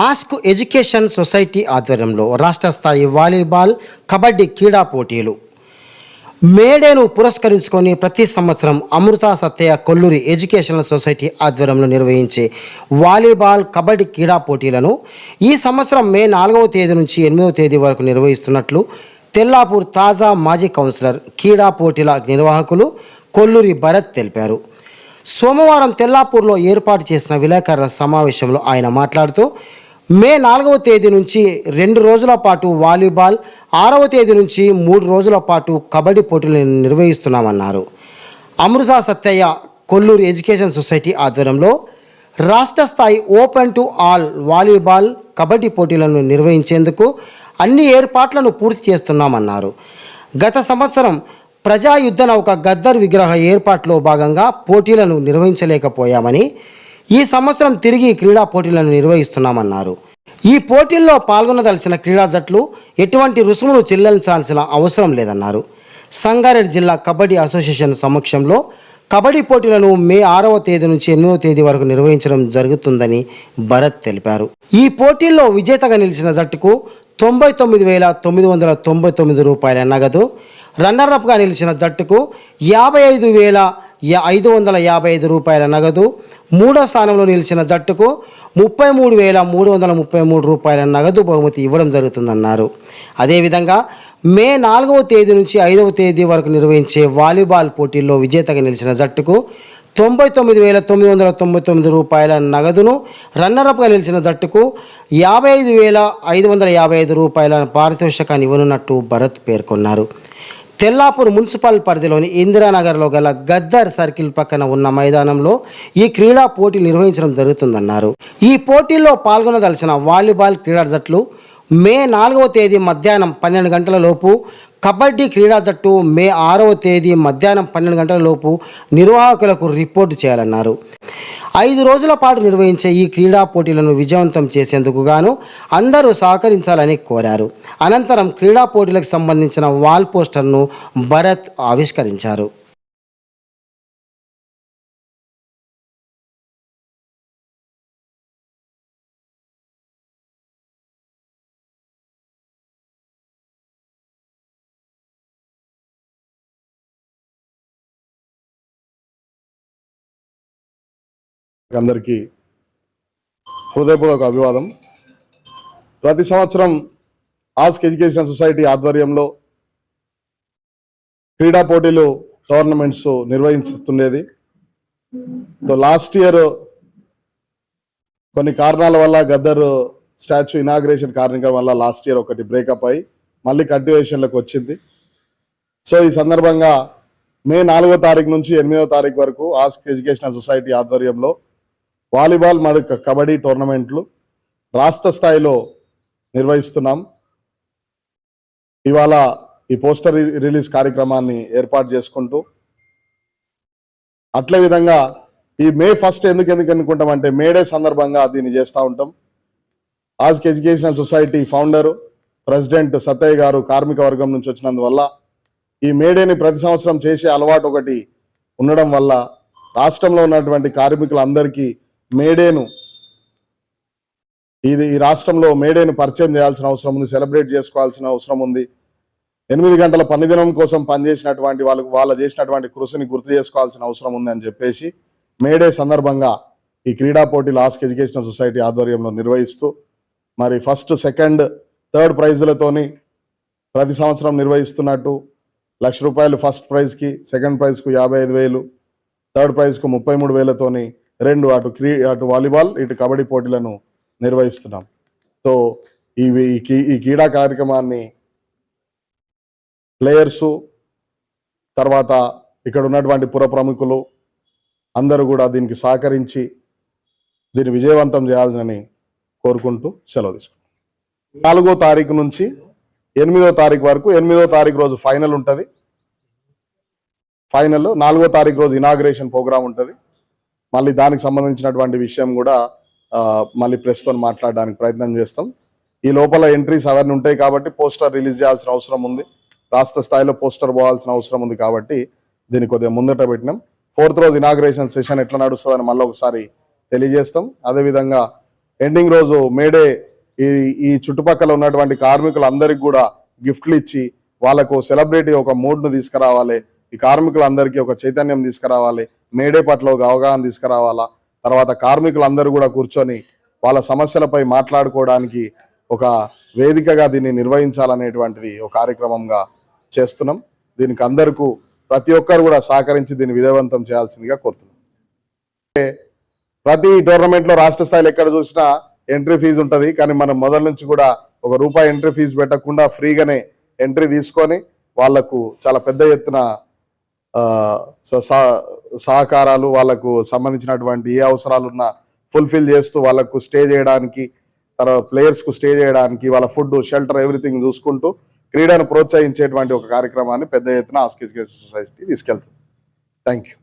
Ask education society ఆధ్వర్యంలో రాష్ట్ర స్థాయి వాలీబాల్ కబడ్డీ క్రీడా పోటీలు. మేడేను పురస్కరించుకొని ప్రతి సంవత్సరం అమృత సత్య కొల్లూరి ఎడ్యుకేషనల్ సొసైటీ ఆధ్వర్యంలో నిర్వహించే వాలీబాల్ కబడ్డీ క్రీడా పోటీలను ఈ సంవత్సరం మే నాలుగవ తేదీ నుంచి ఎనిమిదవ తేదీ వరకు నిర్వహిస్తున్నట్లు తెల్లాపూర్ తాజా మాజీ కౌన్సిలర్ క్రీడా పోటీల నిర్వాహకులు కొల్లూరి భరత్ తెలిపారు. సోమవారం తెల్లాపూర్లో ఏర్పాటు చేసిన విలేకరుల సమావేశంలో ఆయన మాట్లాడుతూ మే నాలుగవ తేదీ నుంచి రెండు రోజుల పాటు వాలీబాల్ ఆరవ తేదీ నుంచి మూడు రోజుల పాటు కబడ్డీ పోటీలను నిర్వహిస్తున్నామన్నారు. అమృత సత్తయ్య కొల్లూరు ఎడ్యుకేషన్ సొసైటీ ఆధ్వర్యంలో రాష్ట్ర స్థాయి open to all volleyball kabaddi పోటీలను నిర్వహించేందుకు అన్ని ఏర్పాట్లను పూర్తి చేస్తున్నామన్నారు. గత సంవత్సరం ప్రజాయుద్ధ నౌక గద్దర్ విగ్రహ ఏర్పాట్లో భాగంగా పోటీలను నిర్వహించలేకపోయామని ఈ సంవత్సరం తిరిగి క్రీడా పోటీలను నిర్వహిస్తున్నామన్నారు. ఈ పోటీల్లో పాల్గొనదలిచిన క్రీడా జట్లు ఎటువంటి రుసుమును చెల్లించాల్సిన అవసరం లేదన్నారు. సంగారెడ్డి జిల్లా కబడ్డీ అసోసియేషన్ సమక్షంలో కబడ్డీ పోటీలను మే ఆరవ తేదీ నుంచి ఎనిమిదవ తేదీ వరకు నిర్వహించడం జరుగుతుందని భరత్ తెలిపారు. ఈ పోటీల్లో విజేతగా నిలిచిన జట్టుకు తొంభై తొమ్మిది వేల తొమ్మిది వందల తొంభై తొమ్మిది రూపాయల నగదు రన్నర్అప్గా నిలిచిన జట్టుకు యాభై ఐదు వేల ఐదు వందల యాభై ఐదు రూపాయల నగదు మూడో స్థానంలో నిలిచిన జట్టుకు ముప్పై మూడు వేల మూడు వందల ముప్పై మూడు రూపాయల నగదు బహుమతి ఇవ్వడం జరుగుతుందన్నారు. అదేవిధంగా మే నాలుగవ తేదీ నుంచి ఐదవ తేదీ వరకు నిర్వహించే వాలీబాల్ పోటీల్లో విజేతగా నిలిచిన జట్టుకు తొంభై తొమ్మిది వేల తొమ్మిది వందల తొంభై తొమ్మిది రూపాయల నగదును రన్నరప్గా నిలిచిన జట్టుకు యాభై ఐదు వేల ఐదు వందల యాభై ఐదు రూపాయల పారితోషికాన్ని ఇవ్వనున్నట్టు భరత్ పేర్కొన్నారు. తెల్లాపూర్ మున్సిపల్ పరిధిలోని ఇందిరానగర్లో గల గద్దర్ సర్కిల్ పక్కన ఉన్న మైదానంలో ఈ క్రీడా పోటీ నిర్వహించడం జరుగుతుందన్నారు. ఈ పోటీల్లో పాల్గొనదలసిన వాలీబాల్ క్రీడా జట్లు మే నాలుగవ తేదీ మధ్యాహ్నం పన్నెండు గంటల లోపు కబడ్డీ క్రీడా జట్టు మే ఆరవ తేదీ మధ్యాహ్నం పన్నెండు గంటల లోపు నిర్వాహకులకు రిపోర్టు చేయాలన్నారు. ఐదు రోజుల పాటు నిర్వహించే ఈ క్రీడా పోటీలను విజయవంతం చేసేందుకు గాను అందరూ సహకరించాలని కోరారు. అనంతరం క్రీడా పోటీలకు సంబంధించిన వాల్ పోస్టర్ను భరత్ ఆవిష్కరించారు. అందరికీ హృదయపూర్వక అభివాదం. ప్రతి సంవత్సరం ఆస్క్ ఎడ్యుకేషన్ సొసైటీ ఆధ్వర్యంలో క్రీడా పోటీలు టోర్నమెంట్స్ నిర్వహిస్తుండేది. సో లాస్ట్ ఇయర్ కొన్ని కారణాల వల్ల గద్దర్ స్టాచ్యూ ఇనాగ్రేషన్ కారణం వల్ల లాస్ట్ ఇయర్ ఒకటి బ్రేకప్ అయ్యి మళ్ళీ కంటిన్యూషన్లోకి వచ్చింది. సో ఈ సందర్భంగా మే నాలుగో తారీఖు నుంచి ఎనిమిదో తారీఖు వరకు ఆస్క్ ఎడ్యుకేషనల్ సొసైటీ ఆధ్వర్యంలో వాలీబాల్ మరియు కబడ్డీ టోర్నమెంట్లు రాష్ట్ర స్థాయిలో నిర్వహిస్తున్నాం. ఇవాళ ఈ పోస్టర్ రిలీజ్ కార్యక్రమాన్ని ఏర్పాటు చేసుకుంటూ అట్లే విధంగా ఈ మే ఫస్ట్ ఎందుకు ఎందుకు అనుకుంటామంటే మేడే సందర్భంగా దీన్ని చేస్తూ ఉంటాం. ఆజ్కి educational society founder president Sattayya గారు కార్మిక వర్గం నుంచి వచ్చినందువల్ల ఈ మేడేని ప్రతి సంవత్సరం చేసే అలవాటు ఒకటి ఉండడం వల్ల రాష్ట్రంలో ఉన్నటువంటి కార్మికులందరికీ మేడేను. ఇది ఈ రాష్ట్రంలో మేడేను పరిచయం చేయాల్సిన అవసరం ఉంది సెలబ్రేట్ చేసుకోవాల్సిన అవసరం ఉంది. ఎనిమిది గంటల పనిదినం కోసం పనిచేసినటువంటి వాళ్ళకు వాళ్ళ చేసినటువంటి కృషిని గుర్తు చేసుకోవాల్సిన అవసరం ఉంది అని చెప్పేసి మేడే సందర్భంగా ఈ క్రీడా పోటీలు ఆస్క్ ఎడ్యుకేషనల్ సొసైటీ ఆధ్వర్యంలో నిర్వహిస్తూ మరి ఫస్ట్ సెకండ్ థర్డ్ ప్రైజులతోని ప్రతి సంవత్సరం నిర్వహిస్తున్నట్టు లక్ష రూపాయలు ఫస్ట్ ప్రైజ్కి సెకండ్ ప్రైజ్కు యాభై ఐదు వేలు థర్డ్ ప్రైజ్కు ముప్పై మూడు వేలతోని రెండు అటు క్రీ అటు వాలీబాల్ ఇటు కబడ్డీ పోటీలను నిర్వహిస్తున్నాం. సో ఈ ఈ కీ- ఈ క్రీడా కార్యక్రమాన్ని ప్లేయర్సు తర్వాత ఇక్కడ ఉన్నటువంటి పుర ప్రముఖులు అందరూ కూడా దీనికి సహకరించి దీన్ని విజయవంతం చేయాలని కోరుకుంటూ సెలవు తీసుకుంటాం నాలుగో తారీఖు నుంచి ఎనిమిదో తారీఖు వరకు ఎనిమిదో తారీఖు రోజు ఫైనల్ ఉంటుంది. ఫైనల్ నాలుగో తారీఖు రోజు ఇనాగ్రేషన్ ప్రోగ్రామ్ ఉంటుంది. మళ్ళీ దానికి సంబంధించినటువంటి విషయం కూడా మళ్ళీ ప్రెస్తో మాట్లాడడానికి ప్రయత్నం చేస్తాం. ఈ లోపల ఎంట్రీస్ అవన్నీ ఉంటాయి కాబట్టి పోస్టర్ రిలీజ్ చేయాల్సిన అవసరం ఉంది. రాష్ట్ర స్థాయిలో పోస్టర్ పోవాల్సిన అవసరం ఉంది కాబట్టి దీన్ని కొద్దిగా ముందట పెట్టినాం. ఫోర్త్ రోజు ఇనాగ్రేషన్ సెషన్ ఎట్లా నడుస్తుందని మళ్ళీ ఒకసారి తెలియజేస్తాం. అదేవిధంగా ఎండింగ్ రోజు మేడే ఈ ఈ చుట్టుపక్కల ఉన్నటువంటి కార్మికులందరికీ కూడా గిఫ్ట్లు ఇచ్చి వాళ్ళకు సెలబ్రిటీ ఒక మూడ్ను తీసుకురావాలి. ఈ కార్మికులందరికీ ఒక చైతన్యం తీసుకురావాలి మేడే పట్ల ఒక అవగాహన తీసుకురావాలా? తర్వాత కార్మికులందరూ కూడా కూర్చొని వాళ్ళ సమస్యలపై మాట్లాడుకోవడానికి ఒక వేదికగా దీన్ని నిర్వహించాలనేటువంటిది ఒక కార్యక్రమంగా చేస్తున్నాం. దీనికి అందరికీ ప్రతి ఒక్కరు కూడా సహకరించి దీన్ని విజయవంతం చేయాల్సిందిగా కోరుతున్నాం. ప్రతి టోర్నమెంట్లో రాష్ట్ర స్థాయిలో ఎక్కడ చూసినా ఎంట్రీ ఫీజు ఉంటుంది కానీ మనం మొదల నుంచి కూడా ఒక రూపాయి ఎంట్రీ ఫీజు పెట్టకుండా ఫ్రీగానే ఎంట్రీ తీసుకొని వాళ్ళకు చాలా పెద్ద ఎత్తున సహకారాలు వాళ్ళకు సంబంధించినటువంటి ఏ అవసరాలు ఉన్నా ఫుల్ఫిల్ చేస్తూ వాళ్ళకు స్టే చేయడానికి తర్వాత ప్లేయర్స్కు స్టే చేయడానికి వాళ్ళ ఫుడ్ షెల్టర్ ఎవ్రీథింగ్ చూసుకుంటూ క్రీడను ప్రోత్సహించేటువంటి ఒక కార్యక్రమాన్ని పెద్ద ఎత్తున ఆస్కిజ్ సొసైటీ తీసుకెళ్తుంది. Thank you